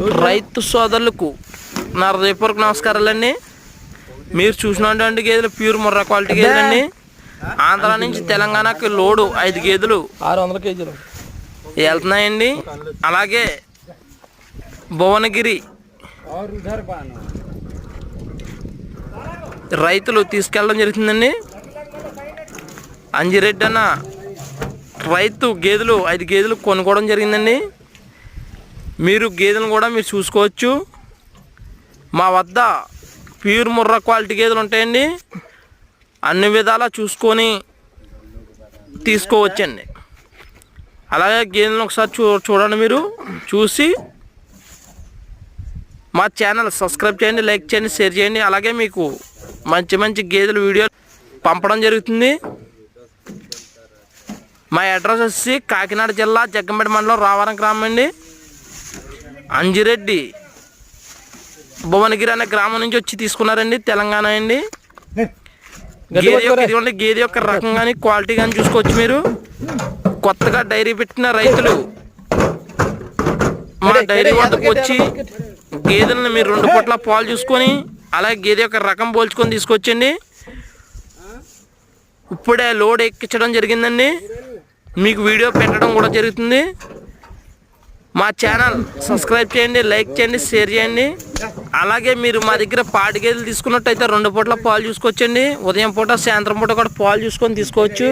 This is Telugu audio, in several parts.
రైతు సోదరులకు నా హృదయపూర్వక నమస్కారాలండి. మీరు చూసినటువంటి గేదెలు ప్యూర్ ముర్రా క్వాలిటీ గేదెలండి. ఆంధ్ర నుంచి తెలంగాణకి లోడు ఐదు గేదెలు. ఆరు వందల కేజీలు. వెళ్తున్నాయండి. అలాగే భువనగిరి రైతులు తీసుకెళ్ళడం జరుగుతుందండి. అంజిరెడ్డి అన్న రైతు గేదెలు ఐదు గేదెలు కొనుక్కోవడం జరిగిందండి. మీరు గేదెలను కూడా మీరు చూసుకోవచ్చు. మా వద్ద ప్యూర్ ముర్రా క్వాలిటీ గేదెలు ఉంటాయండి. అన్ని విధాలా చూసుకొని తీసుకోవచ్చండి. అలాగే గేదెలను ఒకసారి చూ చూడండి మీరు చూసి మా ఛానల్ సబ్స్క్రైబ్ చేయండి లైక్ చేయండి షేర్ చేయండి. అలాగే మీకు మంచి మంచి గేదెల వీడియో పంపడం జరుగుతుంది. మా అడ్రస్ వచ్చి కాకినాడ జిల్లా జగ్గంపేట మండలం రావరం గ్రామం అండి. అంజిరెడ్డి. భువనగిరి అనే గ్రామం నుంచి వచ్చి తీసుకున్నారండి తెలంగాణ అండి. గేదె యొక్క ఇదిగోండి గేదె యొక్క రకం కానీ క్వాలిటీ కానీ చూసుకోవచ్చు మీరు. కొత్తగా డైరీ పెట్టిన రైతులు మా డైరీ వద్దకు వచ్చి గేదెలను మీరు రెండు పూట్ల పాలు చూసుకొని అలాగే గేదె యొక్క రకం పోల్చుకొని తీసుకొచ్చండి. ఇప్పుడే లోడ్ ఎక్కించడం జరిగిందండి. మీకు వీడియో పెట్టడం కూడా జరుగుతుంది. మా ఛానల్ సబ్స్క్రైబ్ చేయండి లైక్ చేయండి షేర్ చేయండి. అలాగే మీరు మా దగ్గర పాడి గేదెలు తీసుకున్నట్టయితే రెండు పూట్ల పాలు చూసుకోవచ్చండి. ఉదయం పూట సాయంత్రం పూట కూడా పాలు చూసుకొని తీసుకోవచ్చు.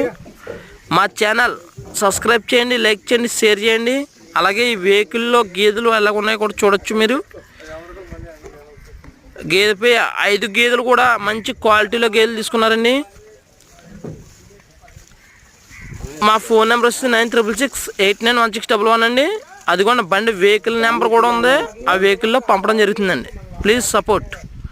మా ఛానల్ సబ్స్క్రైబ్ చేయండి లైక్ చేయండి షేర్ చేయండి. అలాగే ఈ వెహికల్లో గేదెలు ఎలా ఉన్నాయో కూడా చూడొచ్చు మీరు. గేదెపై ఐదు గేదెలు కూడా మంచి క్వాలిటీలో గేదెలు తీసుకున్నారండి. మా ఫోన్ నెంబర్ వచ్చి nine triple six eight nine one six double one అండి. అదిగోండి బండి వెహికల్ నెంబర్ కూడా ఉంది. ఆ వెహికల్లో పంపడం జరుగుతుందండి. Please support